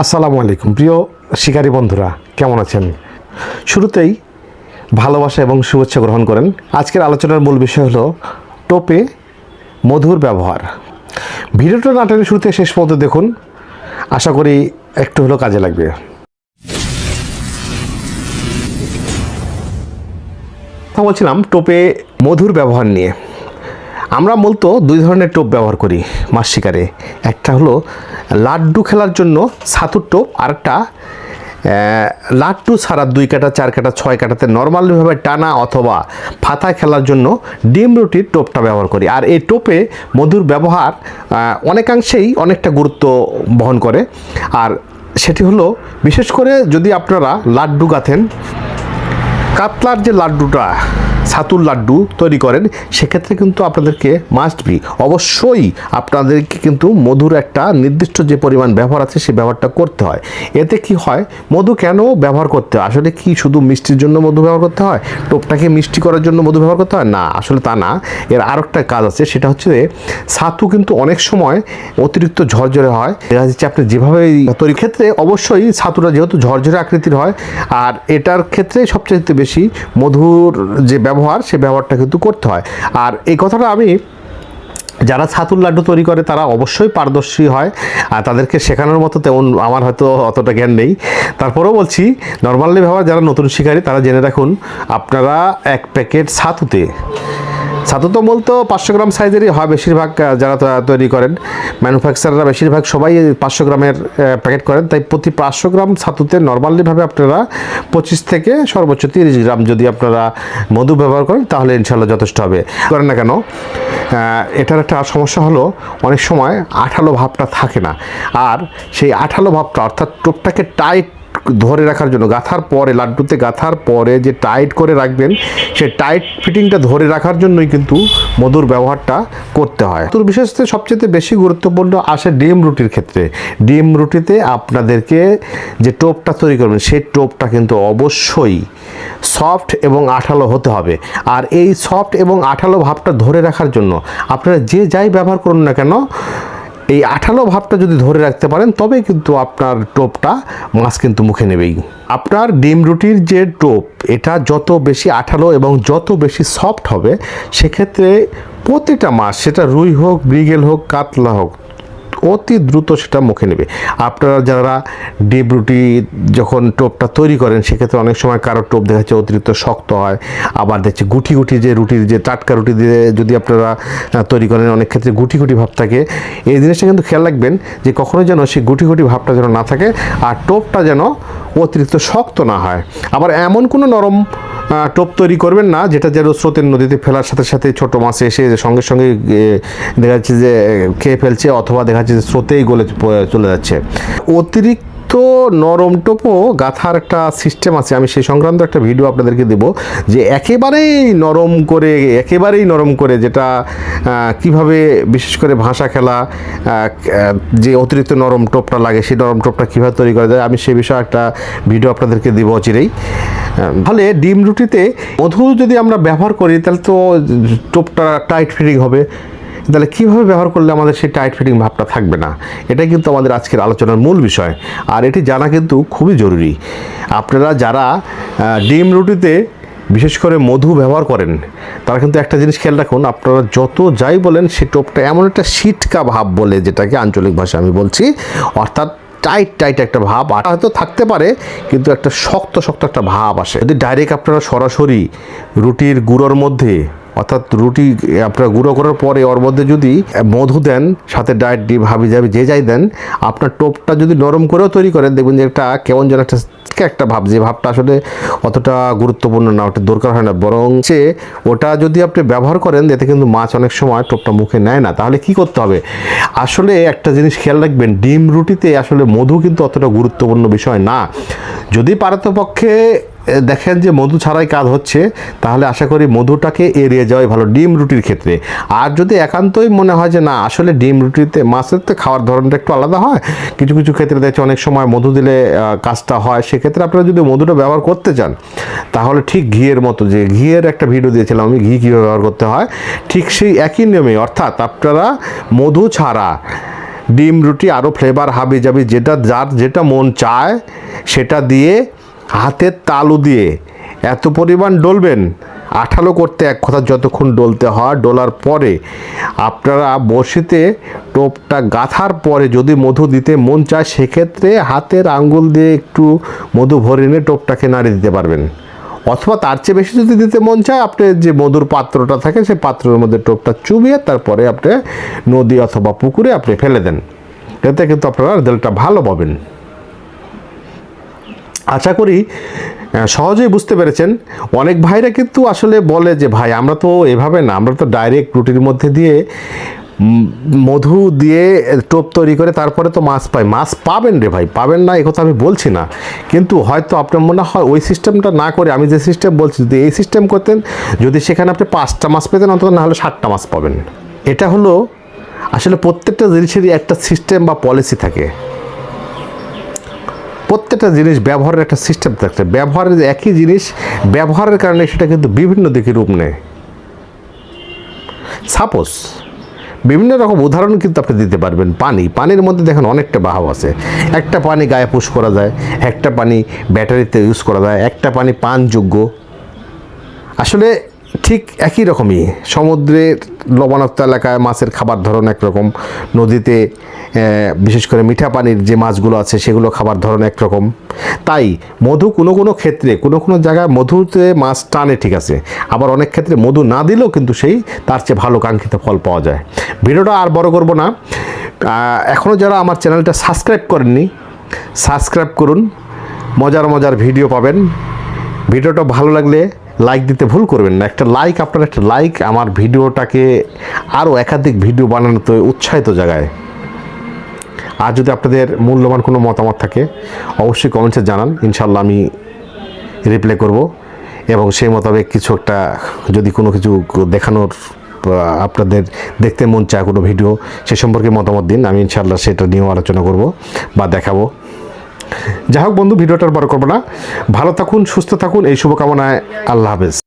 আসসালামু আলাইকুম। প্রিয় শিকারী বন্ধুরা, কেমন আছেন? শুরুতেই ভালোবাসা এবং শুভেচ্ছা গ্রহণ করেন। আজকের আলোচনার মূল বিষয় হলো টোপে মধুর ব্যবহার। ভিডিওটা নাটনের শুরুতে শেষ পর্যন্ত দেখুন। আশা করি একটু হলেও কাজে লাগবে। বলছিলাম, টোপে মধুর ব্যবহার নিয়ে। আমরা মূলত দুই ধরনের টোপ ব্যবহার করি মাছ শিকারে। একটা হলো লাড্ডু খেলার জন্য ছাতুর টোপ আরেকটা আহ, লাড্ডু ছাড়া দুই কাটা চার কাটা ছয় কাটাতে নর্মালভাবে টানা অথবা ফাতা খেলার জন্য ডিম রুটির টোপটা ব্যবহার করি। আর এই টোপে মধুর ব্যবহার অনেকাংশেই অনেকটা গুরুত্ব বহন করে। আর সেটি হলো বিশেষ করে যদি আপনারা লাড্ডু গাঁথেন কাতলার যে লাড্ডুটা ছাতুর লাড্ডু তৈরি করেন, সেক্ষেত্রে কিন্তু আপনাদেরকে মাস্ট বি অবশ্যই আপনাদেরকে কিন্তু মধুর একটা নির্দিষ্ট যে পরিমাণ ব্যবহার আছে সেই ব্যবহারটা করতে হয়। এতে কি হয়, মধু কেন ব্যবহার করতে হয়? আসলে কি শুধু মিষ্টির জন্য মধু ব্যবহার করতে হয়? টোপটাকে মিষ্টি করার জন্য মধু ব্যবহার করতে হয়? না, আসলে তা না। এর আরও একটা কাজ আছে, সেটা হচ্ছে যে ছাতু কিন্তু অনেক সময় অতিরিক্ত ঝরঝরে হয়। দেখা যাচ্ছে আপনি যেভাবে তৈরি, ক্ষেত্রে অবশ্যই ছাতুটা যেহেতু ঝরঝরে আকৃতির হয়, আর এটার ক্ষেত্রে সবচেয়ে বেশি মধুর যে ব্যবহার, সে ব্যবহারটা কিন্তু করতে হয়। আর এই কথাটা আমি, যারা ছাতুর লাড্ডু তৈরি করে, তারা অবশ্যই পারদর্শী হয়। আর তাদেরকে শেখানোর মতো তেমন আমার হয়তো অতটা জ্ঞান নেই। তারপরেও বলছি নর্মালি ব্যবহার, যারা নতুন শিকারী, তারা জেনে রাখুন, আপনারা এক প্যাকেট ছাতুতে ছাতু বলতো পাঁচশো গ্রাম সাইজেরই হয় বেশিরভাগ যারা তৈরি করেন। ম্যানুফ্যাকচারাররা বেশিরভাগ সবাই পাঁচশো গ্রামের প্যাকেট করেন। তাই প্রতি পাঁচশো গ্রাম ছাতুতে নর্মালিভাবে আপনারা পঁচিশ থেকে সর্বোচ্চ তিরিশ গ্রাম যদি আপনারা মধু ব্যবহার করেন, তাহলে ইনশাল্লাহ যথেষ্ট হবে। করেন না কেন? এটার একটা সমস্যা হলো, অনেক সময় আঠালো ভাবটা থাকে না। আর সেই আঠালো ভাবটা, অর্থাৎ টোপটাকে টাইট ধরে রাখার জন্য, গাঁথার পরে, লাড্ডুতে গাঁথার পরে যে টাইট করে রাখবেন সেই টাইট ফিটিংটা ধরে রাখার জন্যই কিন্তু মধুর ব্যবহারটা করতে হয়। তোর বিশেষ সবচেয়ে বেশি গুরুত্বপূর্ণ আসে ডিম রুটির ক্ষেত্রে। ডিম রুটিতে আপনাদেরকে যে টোপটা তৈরি করবেন, সেই টোপটা কিন্তু অবশ্যই সফট এবং আঠালো হতে হবে। আর এই সফট এবং আঠালো ভাবটা ধরে রাখার জন্য আপনারা যে যাই ব্যবহার করুন না কেন এই আঠালো ভাবটা যদি ধরে রাখতে পারেন, তবে কিন্তু আপনার টোপটা মাছ কিন্তু মুখে নেবেই। আপনার ডিম রুটির যে টোপ, এটা যত বেশি আঠালো এবং যত বেশি সফট হবে, সেক্ষেত্রে প্রতিটা মাছ, সেটা রুই হোক ব্রিগেল হোক, কাতলা হোক অতি দ্রুত সেটা মুখে নেবে। আপনারা যারা ডিপ রুটি যখন টোপটা তৈরি করেন, সেক্ষেত্রে অনেক সময় কারও টোপ দেখা যাচ্ছে অতিরিক্ত শক্ত হয়, আবার দেখছে গুটি গুটি যে রুটির যে টাটকা রুটি দিয়ে যদি আপনারা তৈরি করেন, অনেক ক্ষেত্রে গুটি গুটি ভাব থাকে। এই জিনিসটা কিন্তু খেয়াল রাখবেন যে কখনো যেন সেই গুটি গুটি ভাবটা যেন না থাকে আর টোপটা যেন অতিরিক্ত শক্ত না হয়। আবার এমন কোনো নরম টোপ তৈরি করবেন না, যেটা যেন স্রোতের নদীতে ফেলার সাথে সাথে ছোট মাছ এসে সঙ্গে সঙ্গে দেখা যাচ্ছে যে, খেয়ে ফেলছে, অথবা দেখা যাচ্ছে যে স্রোতেই গলে চলে যাচ্ছে। অতিরিক্ত নরম টোপও গাথার একটা সিস্টেম আছে। আমি সেই সংক্রান্ত একটা ভিডিও আপনাদেরকে দেব যে একেবারেই নরম করে, একেবারেই নরম করে যেটা কীভাবে বিশেষ করে ভাষা খেলা যে অতিরিক্ত নরম টোপটা লাগে, সেই নরম টোপটা কীভাবে তৈরি করা যায়, আমি সে বিষয়ে একটা ভিডিও আপনাদেরকে দেবো অচিরেই। তাহলে ডিম রুটিতে মধু যদি আমরা ব্যবহার করি, তাহলে তো টোপটা টাইট ফিটিং হবে। তাহলে কীভাবে ব্যবহার করলে আমাদের সেই টাইট ফিটিং ভাবটা থাকবে না? এটাই কিন্তু আমাদের আজকের আলোচনার মূল বিষয়। আর এটি জানা কিন্তু খুবই জরুরি। আপনারা যারা ডিম রুটিতে বিশেষ করে মধু ব্যবহার করেন, তারা কিন্তু একটা জিনিস খেয়াল রাখুন, আপনারা যত যাই বলেন, সে টোপটা এমন একটা সিটকা ভাব বলে যেটাকে আঞ্চলিক ভাষা আমি বলছি, অর্থাৎ টাইট টাইট একটা ভাব। আটা হয়তো থাকতে পারে, কিন্তু একটা শক্ত শক্ত একটা ভাব আসে। যদি ডাইরেক্ট আপনারা সরাসরি রুটির গুঁড়োর মধ্যে অর্থাৎ রুটি আপনার গুঁড়ো করার পরে ওর মধ্যে যদি মধু দেন, সাথে ডায়েট ডিম, হাবি যাবি যে যাই দেন, আপনার টোপটা যদি নরম করেও তৈরি করেন, দেখবেন যে একটা কেমন যেন একটা একটা ভাব, যে ভাবটা আসলে অতটা গুরুত্বপূর্ণ না, ওটা দরকার হয় না। বরং সে ওটা যদি আপনি ব্যবহার করেন, এতে কিন্তু মাছ অনেক সময় টোপটা মুখে নেয় না। তাহলে কি করতে হবে? আসলে একটা জিনিস খেয়াল রাখবেন, ডিম রুটিতে আসলে মধু কিন্তু অতটা গুরুত্বপূর্ণ বিষয় না। যদি পারতপক্ষে দেখেন যে মধু ছাড়াই কাজ হচ্ছে, তাহলে আশা করি মধুটাকে এড়িয়ে যাওয়াই ভালো ডিম রুটির ক্ষেত্রে। আর যদি একান্তই মনে হয় যে না, আসলে ডিম রুটিতে মাছের তো খাওয়ার ধরনটা একটু আলাদা হয়, কিছু কিছু ক্ষেত্রে দেখছি অনেক সময় মধু দিলে কাজটা হয়, সেক্ষেত্রে আপনারা যদি মধুটা ব্যবহার করতে চান, তাহলে ঠিক ঘিয়ের মতো যে ঘিয়ের একটা ভিডিও দিয়েছিলাম আমি, ঘি কীভাবে ব্যবহার করতে হয়, ঠিক সেই একই নিয়মে, অর্থাৎ আপনারা মধু ছাড়া ডিম রুটি আরও ফ্লেভার হাবি যাবি যেটা যার যেটা মন চায়, সেটা দিয়ে হাতের তালু দিয়ে এত পরিমাণ ডলবেন? আঠালো করতে এক কথা যতক্ষণ ডলতে হয়, ডলার পরে। আপনারা বসিতে টোপটা গাঁথার পরে যদি মধু দিতে মন চায়, সেক্ষেত্রে হাতের আঙ্গুল দিয়ে একটু মধু ভরে নিয়ে টোপটাকে নাড়ি দিতে পারবেন। অথবা তার চেয়ে বেশি যদি দিতে মন চায়, আপনি যে মধুর পাত্রটা থাকে, সেই পাত্রের মধ্যে টোপটা চুবিয়ে তারপরে আপনি নদী অথবা পুকুরে আপনি ফেলে দেন। এতে কিন্তু আপনারা রেজাল্টটা ভালো পাবেন। আশা করি সহজেই বুঝতে পেরেছেন। অনেক ভাইরা কিন্তু আসলে বলে যে, ভাই, আমরা তো এভাবে না, আমরা তো ডাইরেক্ট রুটির মধ্যে দিয়ে মধু দিয়ে টোপ তৈরি করে তারপরে তো মাছ পাই। মাছ পাবেন রে ভাই, পাবেন না কথা আমি বলছি না। কিন্তু হয়তো আপনার মনে হয় ওই সিস্টেমটা না করে, আমি যে সিস্টেম বলছি, যদি এই সিস্টেম করতেন, যদি সেখানে আপনি পাঁচটা মাছ পেতেন, অন্তত না হলে ষাটটা মাছ পাবেন। এটা হলো আসলে প্রত্যেকটা জিনিসেরই একটা সিস্টেম বা পলিসি থাকে। প্রত্যেকটা জিনিস ব্যবহারের একটা সিস্টেম থাকছে। ব্যবহারের একই জিনিস, ব্যবহারের কারণে সেটা কিন্তু বিভিন্ন দিকে রূপ নেয়। সাপোজ বিভিন্ন রকম উদাহরণ কিন্তু আপনি দিতে পারবেন। পানি, পানির মধ্যে দেখেন অনেকটা বাহাব আছে। একটা পানি গায়ে পুশ করা যায়, একটা পানি ব্যাটারিতে ইউজ করা যায়, একটা পানি পানযোগ্য। আসলে ঠিক একই রকমই। সমুদ্রের লবণাক্ত এলাকায় মাছের খাবার ধরন একরকম, নদীতে বিশেষ করে মিঠা পানির যে মাছগুলো আছে, সেগুলো খাবার ধরন একরকম। তাই মধু কোনো কোনো ক্ষেত্রে, কোনো কোনো জায়গায় মধুতে মাছ টানে ঠিক আছে। আবার অনেক ক্ষেত্রে মধু না দিলেও কিন্তু সেই তার চেয়ে ভালো কাঙ্ক্ষিত ফল পাওয়া যায়। ভিডিওটা আর বড় করব না। এখনও যারা আমার চ্যানেলটা সাবস্ক্রাইব করেননি, সাবস্ক্রাইব করুন। মজার মজার ভিডিও পাবেন। ভিডিওটা ভালো লাগলে লাইক দিতে ভুল করবেন না। একটা লাইক, আপনার একটা লাইক, আমার ভিডিওটাকে আরও একাধিক ভিডিও বানানোতে উৎসাহিত জায়গায় আর যদি আপনাদের মূল্যবান কোনো মতামত থাকে, অবশ্যই কমেন্টসে জানান। ইনশাল্লাহ আমি রিপ্লাই করব। এবং সেই মোতাবেক কিছু একটা, যদি কোনো কিছু দেখানোর আপনাদের দেখতে মন চায় কোনো ভিডিও, সে সম্পর্কে মতামত দিন। আমি ইনশাল্লাহ সেটা নিয়েও আলোচনা করব বা দেখাবো। যাই হোক বন্ধু ভিডিওটার বড় করব না। ভালো থাকুন, সুস্থ থাকুন। এই শুভকামনায় আল্লাহ হাফেজ।